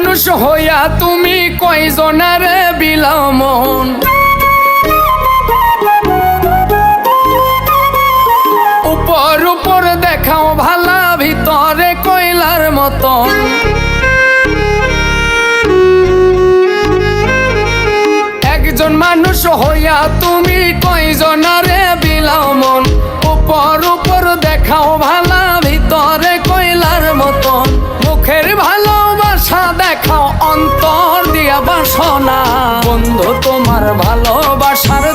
মানুষ হইয়া তুমি কয়জনের বিলামন? উপর উপর দেখাও ভালা, ভিতরে কয়লার মতন। একজন মানুষ হইয়া তুমি কয়জনারে বিলাও মন উপর উপর দেখাও ভালা, ভিতরে কয়লার মতন। বাসনা বন্ধু তোমার ভালোবাসার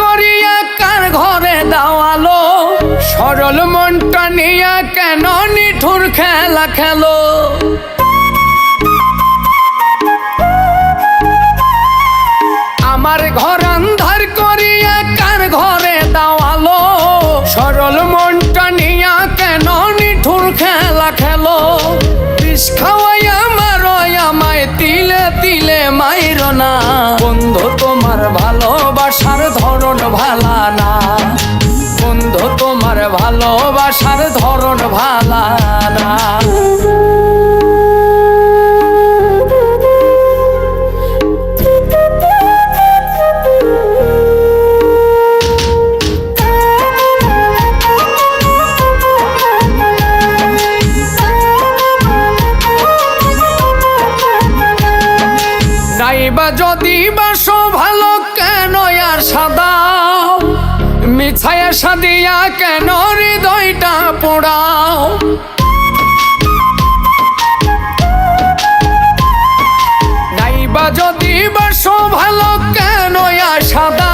করিয়া কার ঘরে দাওয়ালো সরল মনটা নিয়া কেন নিঠুর খেলা খেলো? আমার ঘর আন্ধার নাইবা যদি বাসো ভালো কেন আর সাদা? মিছায়া সাদিয়া কেন হৃদয়টা পোড়াও? নাইবা যদি বাসো ভালো কেন আর সাদা?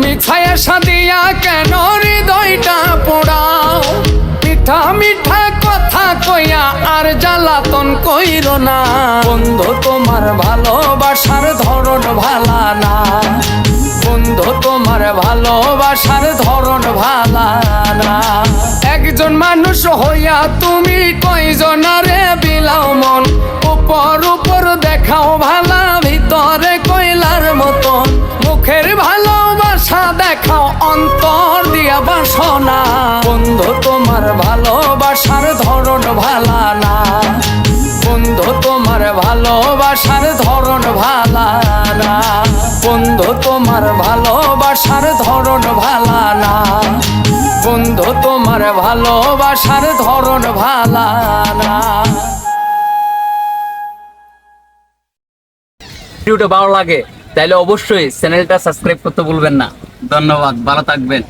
মিছায়া সাদিয়া কেন হৃদয়টা পোড়াও? মিঠা মিঠা কথা কইয়া আর জ্বালাতন কইর না, বন্ধু, তোমার ভালোবাসার ধরন ভালা না। বন্ধু, তোমার ভালোবাসার ধরন ভালা না। একজন মানুষ হইয়া তুমি কয়জনারে বিলাও মন? উপর উপর দেখাও ভালা, ভিতরে কয়লার মতন। মুখের ভালোবাসা দেখাও অন্তর দিয়া বাসনা। বন্ধু না বন্ধু, তোমার ভালোবাসার ধরন ভালা না। বন্ধু, তোমার ভালোবাসার ধরন ভালা না। ভিডিওটা ভালো লাগে তাহলে অবশ্যই চ্যানেলটা সাবস্ক্রাইব করতে ভুলবেন না। ধন্যবাদ, ভালো থাকবেন।